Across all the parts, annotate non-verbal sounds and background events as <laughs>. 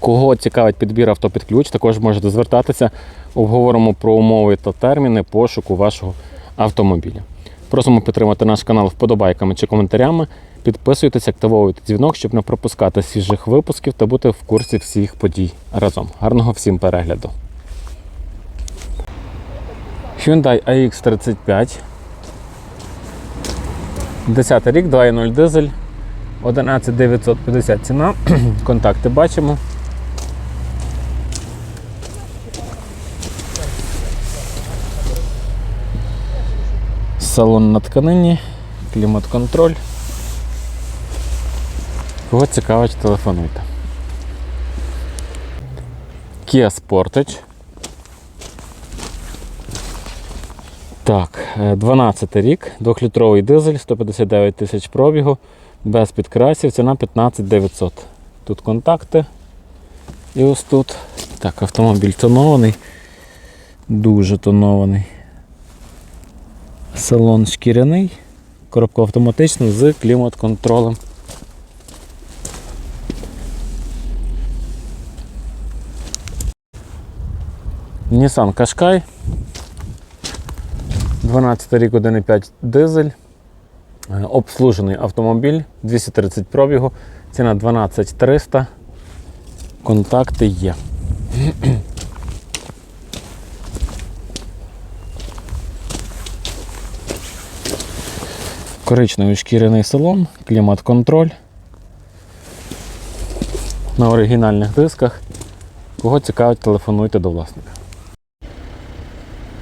Кого цікавить підбір авто під ключ, також можете звертатися. Обговоримо про умови та терміни пошуку вашого автомобіля. Просимо підтримати наш канал вподобайками чи коментарями. Підписуйтесь, активовуйте дзвінок, щоб не пропускати свіжих випусків та бути в курсі всіх подій разом. Гарного всім перегляду. Hyundai AX35. 10 рік, 2.0 дизель, 11950 ціна. <clears throat> Контакти бачимо. Салон на тканині, клімат-контроль. Кого цікавить, телефонуйте. Kia Sportage. Так, е, 12 рік, 2-літровий дизель, 159 тисяч пробігу, без підкрасів, ціна 15 900. Тут контакти. І ось тут. Так, автомобіль тонований, дуже тонований. Салон шкіряний, коробка автоматична з клімат-контролем. Nissan Qashqai. 12 рік 1,5 дизель. Е, Обслужений автомобіль 230 пробігу. Ціна 12 300. Контакти є. Коричневий шкіряний салон, клімат-контроль. На оригінальних дисках. Кого цікавить, телефонуйте до власника.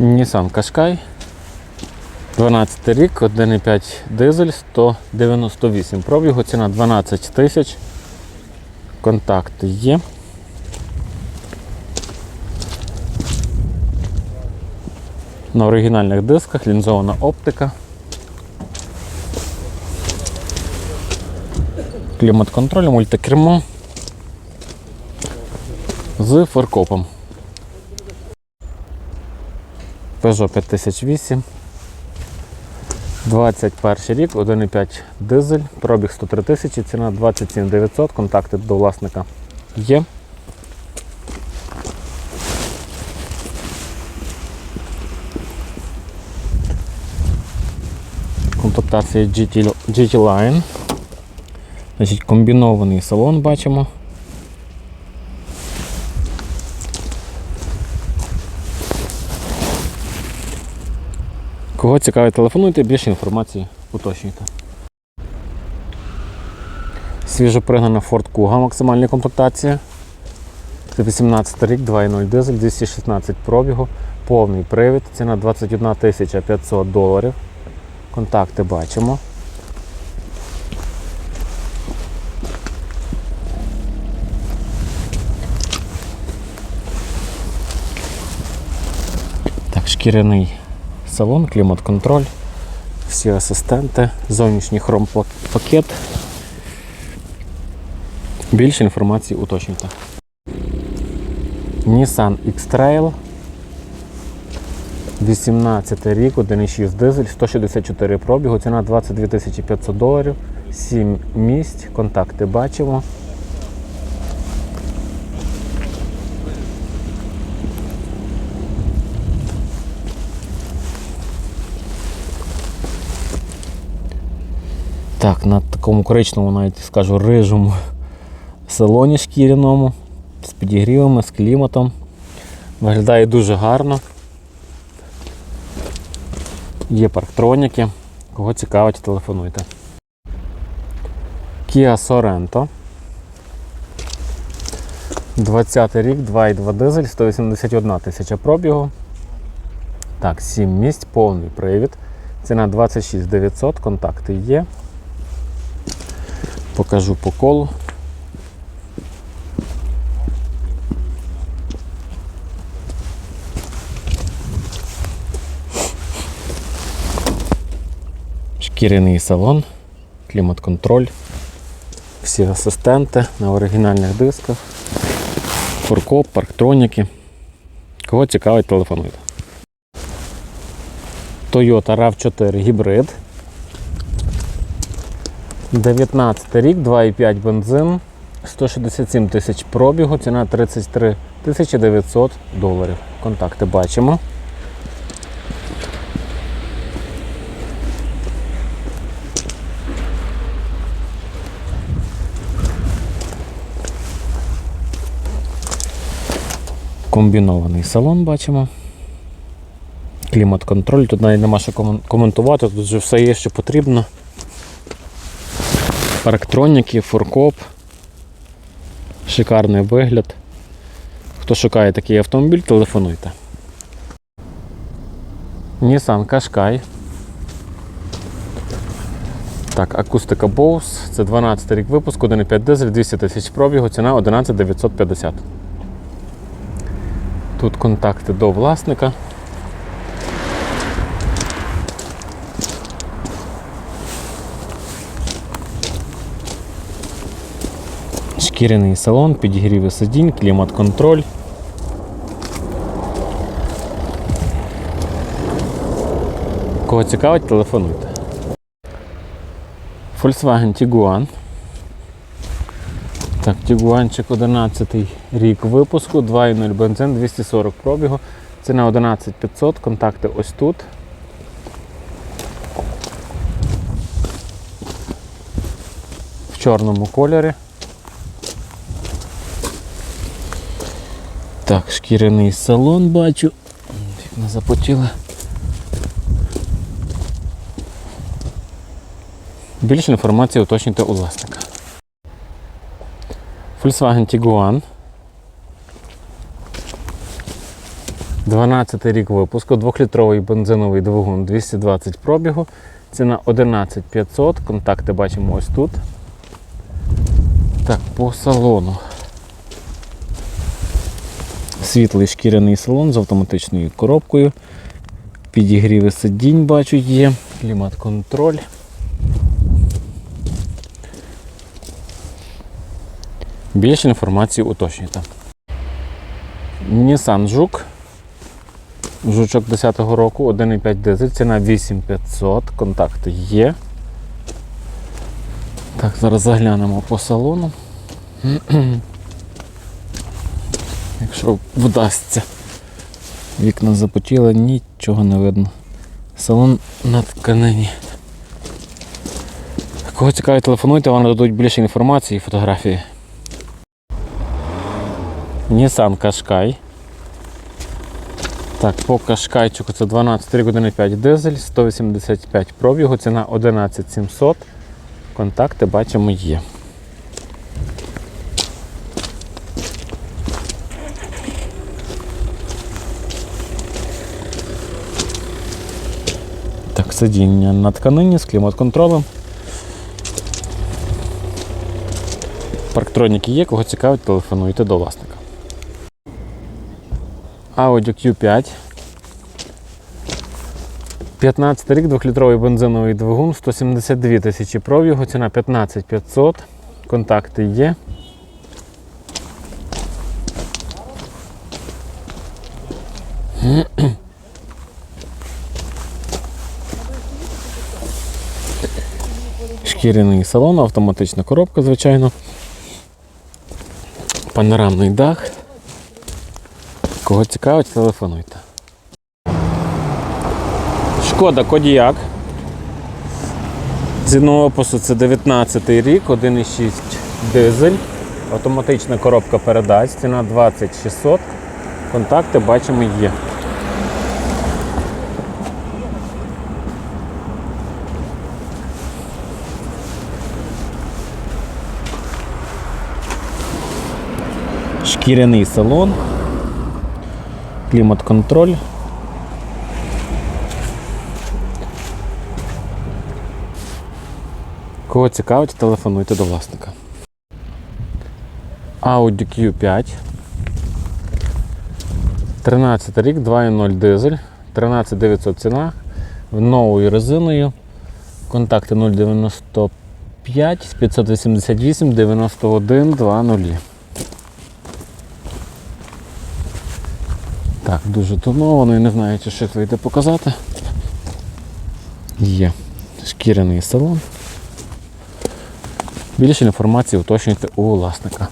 Nissan Qashqai. 12 рік, 1,5 дизель, 198 пробігу, ціна 12 тисяч. Контакти є. На оригінальних дисках лінзована оптика. Клімат-контроль, мультикермо з форкопом. Peugeot 5008. 21 рік, 1,5 дизель, пробіг 103 тисячі, ціна 27 900, контакти до власника є. Комплектація GT, GT Line. Значить, комбінований салон бачимо. Кого цікавить, телефонуйте, більше інформації уточнюйте. Свіжопригнана Ford Kuga, максимальна комплектація. Це 18 рік, 2.0 дизель, 216 пробігу, повний привід, ціна 21 500 доларів. Контакти бачимо. Шкіряний салон, клімат-контроль, всі асистенти, зовнішній хром-пакет. Більше інформації уточнюйте. Nissan X-Trail. 18 рік, 1,6 дизель, 164 пробігу, ціна 22 500 доларів, 7 місць, контакти бачимо. Так, на такому коричневому, навіть скажу, рижому <laughs> салоні шкіряному, з підігрівами, з кліматом. Виглядає дуже гарно. Є парктроніки. Кого цікавить, телефонуйте. Kia Sorento. 20 рік, 2,2 дизель, 181 тисяча пробігу. Так, 7 місць, повний привід. Ціна 26 900, контакти є покажу по колу. Шкіряний салон, клімат-контроль, всі асистенти на оригінальних дисках, фуркоп, парктроніки. Кого цікавить, телефонуйте. Toyota rav 4 гібрид. 19 рік, 2,5 бензин, 167 тисяч пробігу, ціна 33 тисячі 900 доларів. Контакти бачимо. Комбінований салон бачимо. Клімат-контроль, тут навіть нема що коментувати, тут вже все є, що потрібно. Парктроніки, фуркоп. Шикарний вигляд. Хто шукає такий автомобіль, телефонуйте. Nissan Qashqai. Так, акустика Bose. Це 12 рік випуску, 1,5 дизель, 200 тисяч пробігу, ціна 11 950. Тут контакти до власника. Шкіряний салон, підігріви сидінь, клімат-контроль. Кого цікавить, телефонуйте. Volkswagen Tiguan. Так, Тігуанчик 11 рік випуску, 2.0 бензин, 240 пробігу. Ціна 11500, контакти ось тут. В чорному кольорі. Так, шкіряний салон бачу. Вікна запотіли. Більше інформації уточнюйте у власника. Volkswagen Tiguan. 12 рік випуску, 2-літровий бензиновий двигун 220 пробігу. Ціна 11 500. Контакти бачимо ось тут. Так, по салону. Світлий шкіряний салон з автоматичною коробкою. Підігріви сидінь бачу є. Клімат-контроль. Більше інформації уточнюйте. Nissan Жук. Жучок 10-го року, 1,5 дизель, ціна 8500, контакти є. Так, зараз заглянемо по салону. <clears throat> Якщо вдасться. Вікна запотіли, нічого не видно. Салон на тканині. Кого цікавить, телефонуйте, вам дадуть більше інформації і фотографії. Nissan Qashqai. Так, по Кашкайчику це 12 години 5 дизель, 185 пробігу, ціна 11700. Контакти бачимо є. Сидіння на тканині з клімат-контролем. Парктроніки є, кого цікавить, телефонуйте до власника. Audi Q5. 15 рік, 2-літровий бензиновий двигун, 172 тисячі пробігу, ціна 15 500. Контакти є. Шкіряний салон, автоматична коробка, звичайно. Панорамний дах. Кого цікавить, телефонуйте. Шкода Кодіяк. Ціну опису це 19 рік, 1,6 дизель. Автоматична коробка передач, ціна 2600. Контакти бачимо є. Шкіряний салон, клімат-контроль. Кого цікавить, телефонуйте до власника. Audi Q5. 13 рік, 2.0 дизель, 13900 ціна, новою резиною. Контакти 095 588 91 20. Так, дуже тоновано і не знаю, чи щось вийде показати. Є шкіряний салон. Більше інформації уточнюйте у власника.